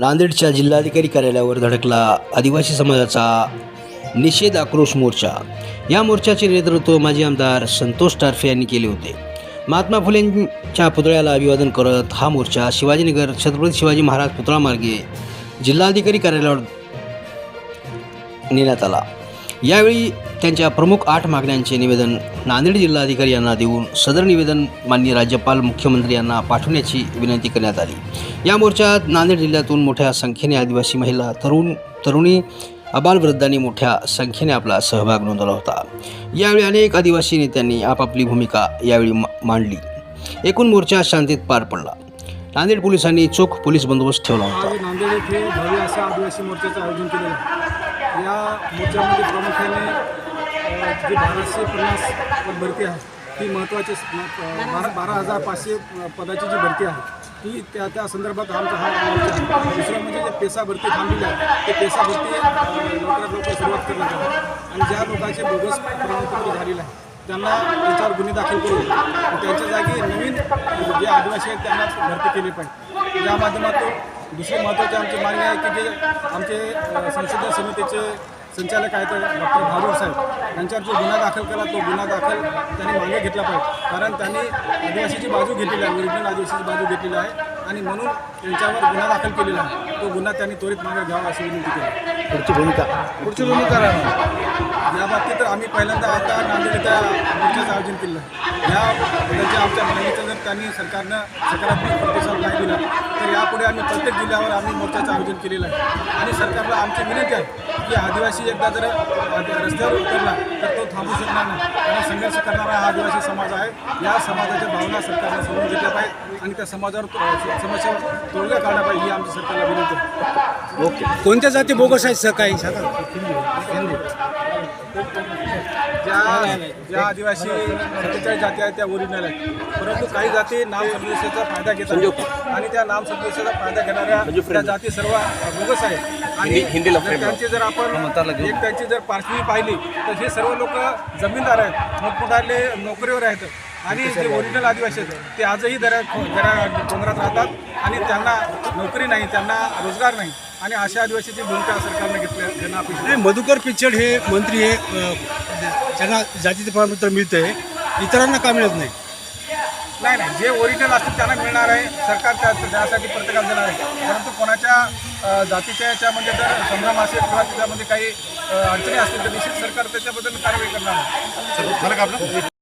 नांदेडच्या जिल्हाधिकारी कार्यालयावर धडकला आदिवासी समाजाचा निषेध आक्रोश मोर्चा. या मोर्चाचे नेतृत्व माजी आमदार संतोष टारफे यांनी केले होते. महात्मा फुलेंच्या पुतळ्याला अभिवादन करत हा मोर्चा शिवाजीनगर छत्रपती शिवाजी महाराज पुतळामार्गे जिल्हाधिकारी कार्यालयावर नेण्यात आला. यावेळी त्यांच्या प्रमुख आठ मागण्यांचे निवेदन नांदेड जिल्हाधिकारी यांना देऊन सदर निवेदन माननीय राज्यपाल मुख्यमंत्री यांना पाठवण्याची विनंती करण्यात आली. या मोर्चात नांदेड जिल्ह्यातून मोठ्या संख्येने आदिवासी महिला तरुण तरुणी अबालवृद्धांनी मोठ्या संख्येने आपला सहभाग नोंदवला होता. यावेळी अनेक आदिवासी नेत्यांनी आपापली भूमिका यावेळी मा- मांडली. एकूण मोर्चा शांतीत पार पडला. नांदेड पोलिसांनी चोख पोलीस बंदोबस्त ठेवला होता. नांदेड येथे भव्य असा आदिवासी मोर्चाचं आयोजन केलेलं या मोर्चामध्ये प्रामुख्याने जी बाराशे पन्नास पद भरती आहे ती महत्त्वाची बारा बारा हजार पाचशे पदाची जी भरती आहे ती त्या त्या संदर्भात आमचा हा दुसरं म्हणजे जे पेसा भरती थांबलेली आहे ते पेसा भरती लवकरात लवकर सुरुवात करण्यात आहे. आणि ज्या लोकांचे बोगस प्रमाणपत्र झालेलं आहे त्यांना त्यांच्यावर गुन्हे दाखल करून त्यांच्या जागी नवीन जे आदिवासी आहेत त्यांना भरती केली पाहिजे. या माध्यमातून दुसरे महत्त्वाचे आमची मागणी आहे की जे आमचे संशोधन समितीचे संचालक आहेत डॉक्टर भारूड साहेब यांच्यावर जो गुन्हा दाखल केला तो गुन्हा दाखल त्यांनी मागे घेतला पाहिजे. कारण त्यांनी आदिवासीची बाजू घेतलेली आहे ओरिजिनल आदिवासीची बाजू घेतलेली आहे आणि म्हणून त्यांच्यावर गुन्हा दाखल केलेला आहे. तो गुन्हा त्यांनी त्वरित मागे घ्यावा अशी विनंती केली. पुढची भूमिका. पुढची भूमिका राहणार. या बाबतीत आम्ही पहिल्यांदा आता नांदेड इथं मोर्चाचं आयोजन केलं. आहे या त्याच्या आमच्या मागणीचं जर त्यांनी सरकारनं सकारात्मक प्रतिसाद नाही दिला तर त्यामुळे आम्ही प्रत्येक जिल्ह्यावर आम्ही मोर्चाचं आयोजन केलेलं आहे. आणि सरकारला आमची विनंती आहे की आदिवासी एकदा जर रस्त्यावर उतरला तर तो थांबू शकणार नाही. आणि संघर्ष करणारा हा आदिवासी समाज आहे. या समाजाच्या भावना सरकारने समजून घेतल्या पाहिजे आणि त्या समाजावर समस्यावर तोडगा काढला पाहिजे ही आमची सरकारला विनंती आहे. ओके. कोणत्या जाती बोगस आहेत? सकाळी काही सांगा ज्या आदिवासी सत्तेचाळीस जाती आहेत त्या ओरिजिनल आहेत. परंतु काही जाती नाम सदस्याचा फायदा घेतात. आणि त्या नाम सदस्याचा फायदा घेणाऱ्या त्या जाती सर्व बोगस आहेत. आणि जर त्यांची जर आपण एक त्यांची जर पार्श्वी पाहिली तर हे सर्व लोक जमीनदार आहेत. मोठमोठाले नोकरीवर आहेत. आणि जे ओरिजिनल आदिवासी आहेत ते आजही दऱ्या दऱ्या डोंगरात राहतात आणि त्यांना नोकरी नाही त्यांना रोजगार नाही. आणि अशा आदिवासीची भूमिका सरकारने घेतल्या घेणं अपेक्षित आहे. नाही मधुकर पिचड हे मंत्री हे त्यांना जातीचे प्रमाणपत्र मिळतं आहे इतरांना का मिळत नाही? नाही नाही. जे ओरिजिनल असतील त्यांना मिळणार आहे. सरकार त्या त्यासाठी प्रत्येकाला देणार आहे. परंतु कोणाच्या जातीच्या याच्यामध्ये जर संभ्रम असेल किंवा त्याच्यामध्ये काही अडचणी असतील तर निश्चित सरकार त्याच्याबद्दल कारवाई करणार आहे.